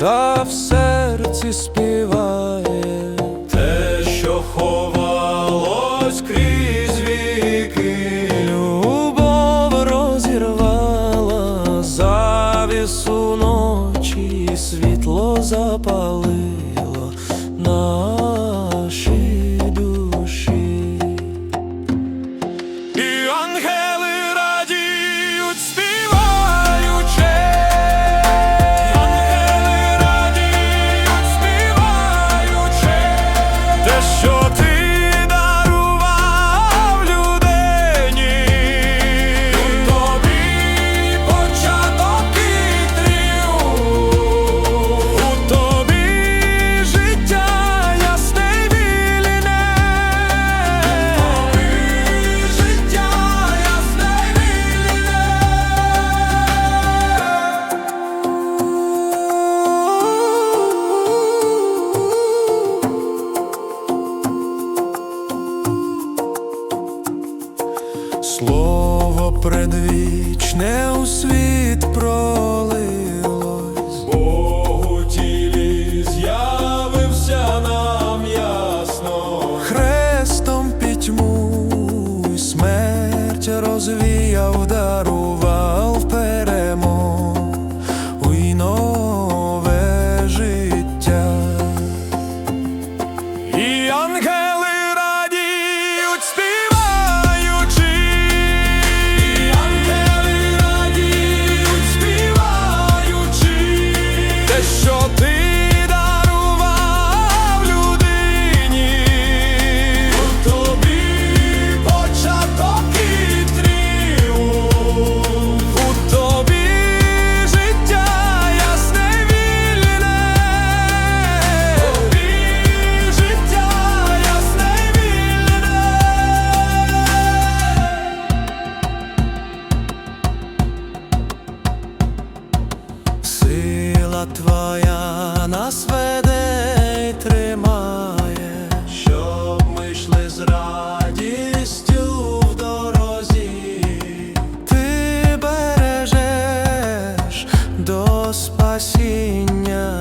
та в серці співає те, що ховалось крізь віки, любов розірвала завісу ночі, світло запали. Слово предвічне у світ пролив. сила твоя нас веде і тримає, щоб ми йшли з радістю в дорозі, ти бережеш до спасіння.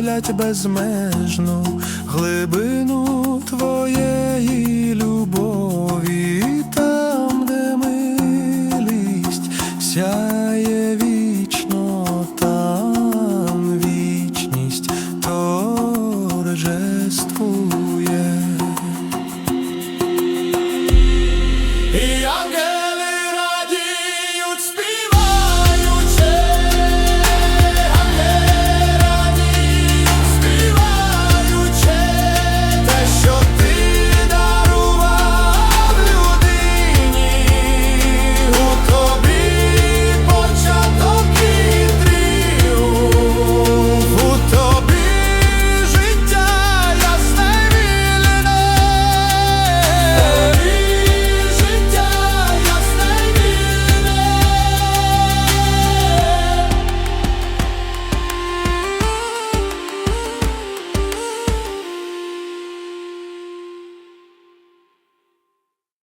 являть безмежну глибину твоєї любові, там, де милість сяє вічно, там вічність торжествує. І ангел